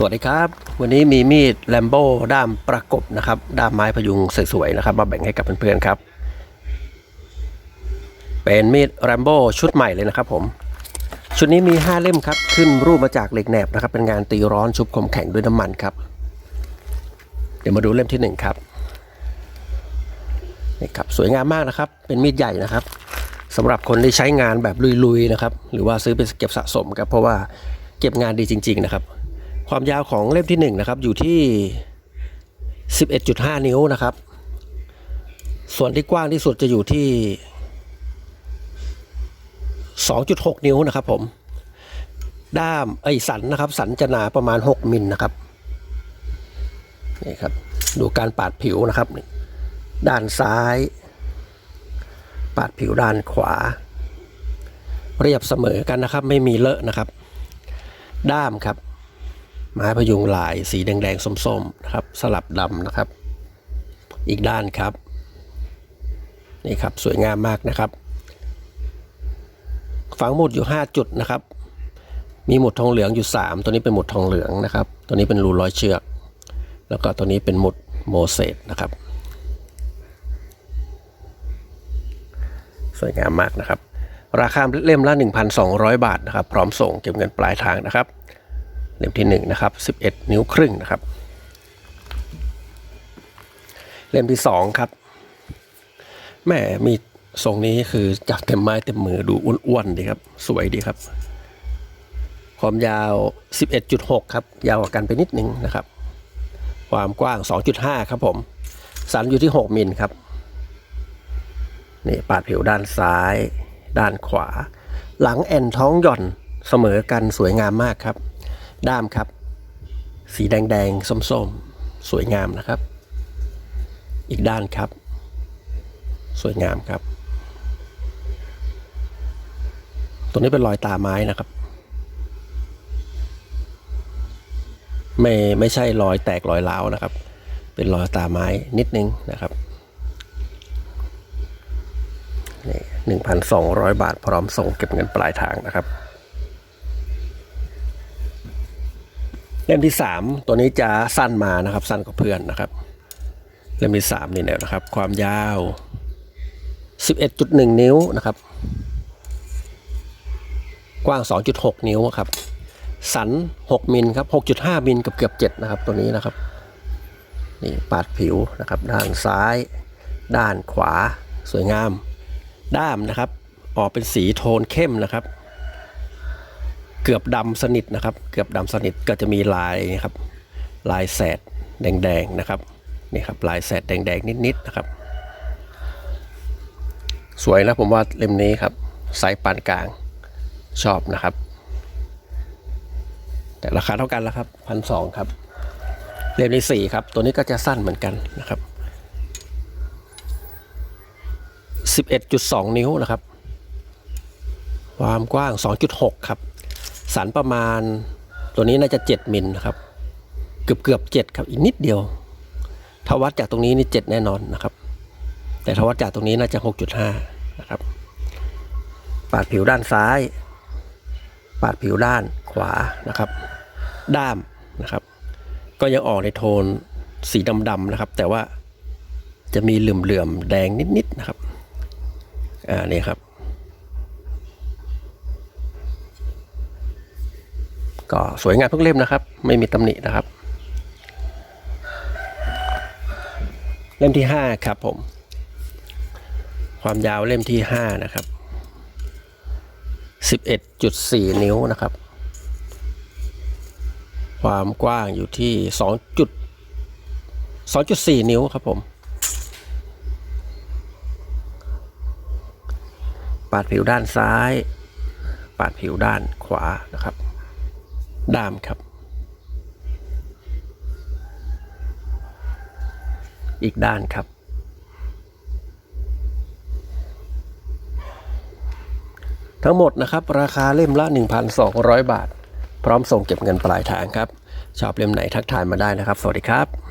สวัสดีครับ วันนี้มีมีดแลมโบ้ด้ามประกบนะครับด้ามไม้พยุงสวยๆนะครับ มาแบ่งให้กับเพื่อนๆครับ เป็นมีดแลมโบ้ชุดใหม่เลยนะครับผม ชุดนี้มี 5 เล่มครับ ขึ้นรูปมาจากเหล็กแหนบนะครับ เป็นงานตีร้อนชุบคมแข็งด้วยน้ำมันครับ เดี๋ยวมาดูเล่มที่ 1 ครับนี่ครับสวยงามมากนะครับ เป็นมีดใหญ่นะครับสำหรับคนที่ใช้งานแบบลุยๆนะครับหรือว่าซื้อไปเก็บสะสมครับเพราะว่าเก็บงานดีจริง ๆ นะครับ ความยาวของเล่มที่1นะครับอยู่ที่ 11.5 นิ้วนะครับ ส่วนที่กว้างที่สุดจะอยู่ที่ 2.6 นิ้วนะครับผม ด้ามไอ้สันนะครับ สันจะหนาประมาณ 6 มิลนะครับนี่ครับ ดูการปาดผิวนะครับ ด้านซ้าย ปาดผิวด้านขวา เรียบเสมอกันนะครับ ไม่มีเลอะนะครับ ด้ามครับ ไม้พยุงลายสีแดงๆส้มๆนะครับ สลับดำนะครับ อีกด้านครับ นี่ครับสวยงามมากนะครับ ฝังหมุดอยู่ 5 จุดนะครับ มีหมุดทองเหลืองอยู่ 3 ตัวนี้เป็นหมุดทองเหลืองนะครับ ตัวนี้เป็นรูร้อยเชือก แล้วก็ตัวนี้เป็นหมุดโมเสสนะครับ สวยงามมากนะครับ ราคาเล่มละ 1,200 บาทนะครับ พร้อมส่งเก็บเงินปลายทางนะครับ เล่มที่1นะครับ11 นิ้วครึ่งนะครับ เล่มที่2ครับแม่มีทรงนี้คือจับเต็มไม้เต็มมือดูอ้วนๆดีครับ สวยดีครับ ความยาว 11.6 ครับ ยาวกว่ากันไปนิดนึงนะครับ ความกว้าง 2.5 ครับผม สันอยู่ที่ 6 มิลครับ นี่ปาดผิวด้านซ้าย ด้านขวา หลังแอนท้องหย่อนเสมอกันสวยงามมากครับ ด้ามครับ สีแดงๆส้มๆสวยงามนะครับ อีกด้านครับ สวยงามครับ ตัวนี้เป็นรอยตาไม้นะครับ ไม่ไม่ใช่รอยแตกรอยร้าวนะครับ เป็นรอยตาไม้นิดนึงนะครับนี่หนึ่งพันสองร้อยบาทพร้อมส่งเก็บเงินปลายทางนะครับ เล่มที่สามตัวนี้จะสั้นมานะครับ สั้นกว่าเพื่อนนะครับเล่มที่สามนี่แนวนะครับ ความยาว 11.1 นิ้วนะครับ กว้าง 2.6 นิ้วครับ สัน 6 มิลครับ 6.5 มิลกับเกือบ7นะครับ ตัวนี้นะครับ นี่ปาดผิวนะครับ ด้านซ้าย ด้านขวา สวยงาม ด้ามนะครับ ออกเป็นสีโทนเข้มนะครับ เกือบดำสนิทนะครับ เกือบดำสนิทก็จะมีลายครับ ลายแสดแดงๆนะครับนี่ครับลายแสดแดงๆนิดๆนะครับ สวยนะผมว่าเล่มนี้ครับไซส์ปานกลางชอบนะครับ แต่ราคาเท่ากันแล้วครับพันสองครับเล่มที่สี่ครับ ตัวนี้ก็จะสั้นเหมือนกันนะครับสิบเอ็ดจุดสองนิ้วนะครับ ความกว้าง 2.6 ครับ สันประมาณ ตัวนี้น่าจะ 7มิลนะครับ เกือบเกือบ7ครับอีกนิดเดียว ถ้าวัดจากตรงนี้นี่ 7 แน่นอนนะครับ แต่ถ้าวัดจากตรงนี้น่าจะ 6.5 นะครับ ปาดผิวด้านซ้าย ปาดผิวด้านขวานะครับ ด้ามนะครับ ก็ยังออกในโทนสีดำๆนะครับ แต่ว่าจะมีเหลื่อมๆแดงนิดๆนะครับ อ่านี่ครับ ก็สวยงามทุกเล่มนะครับ ไม่มีตำหนินะครับ เล่มที่ 5 ครับผม ความยาวเล่มที่ 5 นะครับ 11.4 นิ้วนะครับ ความกว้างอยู่ที่2จุด2.4 นิ้วครับผมปาดผิวด้านซ้าย ปาดผิวด้านขวานะครับ ด้ามครับ อีกด้านครับ ทั้งหมดนะครับ ราคาเล่มละ 1,200 บาท พร้อมส่งเก็บเงินปลายทางครับ ชอบเล่มไหนทักทายมาได้นะครับ สวัสดีครับ